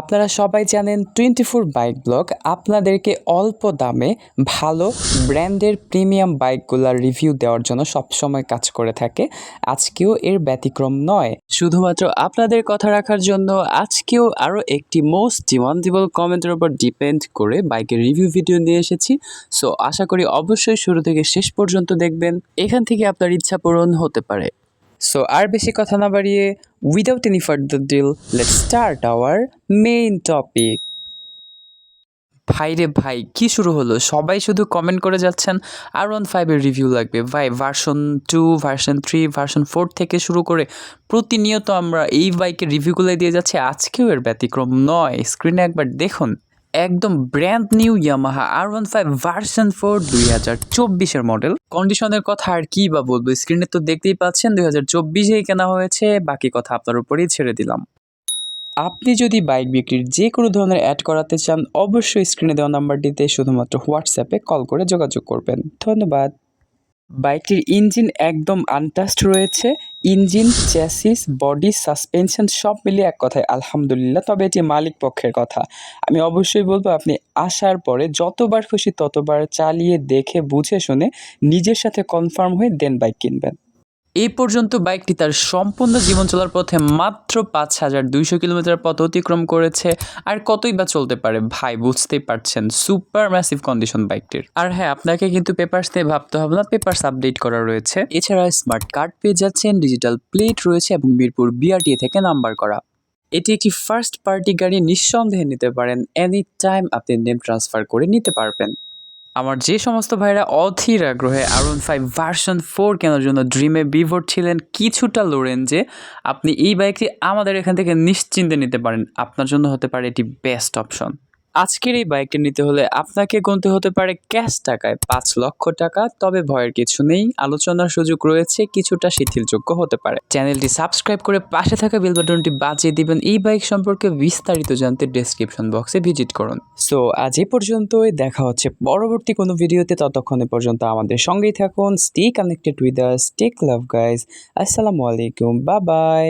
আপনারা সবাই জানেন টোয়েন্টি ফোর বাইক ব্লগ। আপনাদেরকে অল্প দামে ভালো ব্র্যান্ডের প্রিমিয়াম বাইকগুলোর রিভিউ দেওয়ার জন্য সবসময় কাজ করে থাকে। আজকেও এর ব্যতিক্রম নয়। শুধুমাত্র আপনাদের কথা রাখার জন্য আজকেও আরও একটি মোস্ট ডিমান্ডেবল কমেন্টের উপর ডিপেন্ড করে বাইকের রিভিউ ভিডিও নিয়ে এসেছি। সো আশা করি অবশ্যই শুরু থেকে শেষ পর্যন্ত দেখবেন। এখান থেকে আপনার ইচ্ছা পূরণ হতে পারে। সো আর বেশি কথা না বাড়িয়ে without any further delay let start our main topic ভাই রে ভাই, কি শুরু হলো? সবাই শুধু কমেন্ট করে যাচ্ছেন, আর ওয়ান ফাইভের রিভিউ লাগবে। ভাই version two version three version four থেকে শুরু করে প্রতিনিয়ত আমরা এই বাইকের রিভিউগুলো দিয়ে যাচ্ছি। আজকেও এর ব্যতিক্রম নয়। স্ক্রিনে একবার দেখুন। একদম brand new Yamaha R one five version four দুই হাজার চব্বিশের মডেল কন্ডিশনের কথা আর কি বা বলব? স্ক্রিনে তো দেখতেই পাচ্ছেন দুই হাজার চব্বিশেই কেনা হয়েছে, বাকি কথা আপনার উপরেই ছেড়ে দিলাম। আপনি যদি বাইক বিক্রির যে কোনো ধরনের অ্যাড করাতে চান, অবশ্যই স্ক্রিনে দেওয়া নাম্বারটিতে শুধুমাত্র হোয়াটসঅ্যাপে কল করে যোগাযোগ করবেন। ধন্যবাদ। বাইকটির ইঞ্জিন একদম আনটাস্ট রয়েছে, ইঞ্জিন চ্যাসিস বডি সাসপেনশন সব মিলিয়ে এক কথায় আলহামদুলিল্লাহ, তবে এটি মালিক পক্ষের কথা। আমি অবশ্যই বলব, আপনি আসার পরে যতবার খুশি ততবার চালিয়ে দেখে, বুঝে শুনে নিজের সাথে কনফার্ম হয়ে দেন বাইক কিনবেন। এই পর্যন্ত বাইকটি তার সম্পূর্ণ জীবন চলার পথে মাত্র পাঁচ হাজার দুইশো কিলোমিটার পথ অতিক্রম করেছে। আর কতই বা চলতে পারে, ভাই, বুঝতেই পারছেন, সুপার ম্যাসিভ কন্ডিশন বাইকটির। আর হ্যাঁ আপনাকে কিন্তু পেপার্স নিয়ে ভাবতে হবে না, পেপার্স আপডেট করা রয়েছে। এছাড়া স্মার্ট কার্ড পেয়ে যাচ্ছেন, ডিজিটাল প্লেট রয়েছে এবং মিরপুর বিআরটিএ থেকে নাম্বার করা। এটি একটি ফার্স্ট পার্টি গাড়ি, নিঃসন্দেহে নিতে পারেন, এনি টাইম আপনি নেম ট্রান্সফার করে নিতে পারবেন। আমার যে সমস্ত ভাইরা অধীর আগ্রহে আরন ফাইভ ভার্সন ফোর কেনার জন্য ড্রিমে বিভোর ছিলেন কিছুটা লোড়েন যে আপনি এই বাইকটি আমাদের এখান থেকে নিশ্চিন্তে নিতে পারেন। আপনার জন্য হতে পারে এটি বেস্ট অপশন আজকের এই বাইকটি নিতে হলে আপনাকে গুনতে হতে পারে ক্যাশ টাকায় পাঁচ লক্ষ টাকা, তবে ভয়ের কিছু নেই। আলোচনার সুযোগ রয়েছে, কিছুটা শিথিলযোগ্য হতে পারে। চ্যানেলটি সাবস্ক্রাইব করে পাশে থাকা বেল বাটনটি বাজিয়ে দিবেন। এই বাইক সম্পর্কে বিস্তারিত জানতে ডেসক্রিপশন বক্সে ভিজিট করুন। সো আজ এই পর্যন্তই। দেখা হচ্ছে পরবর্তী কোনো ভিডিওতে। ততক্ষণে পর্যন্ত আমাদের সঙ্গেই থাকুন। Stay connected with us tech love guys আসসালামু আলাইকুম বা বাই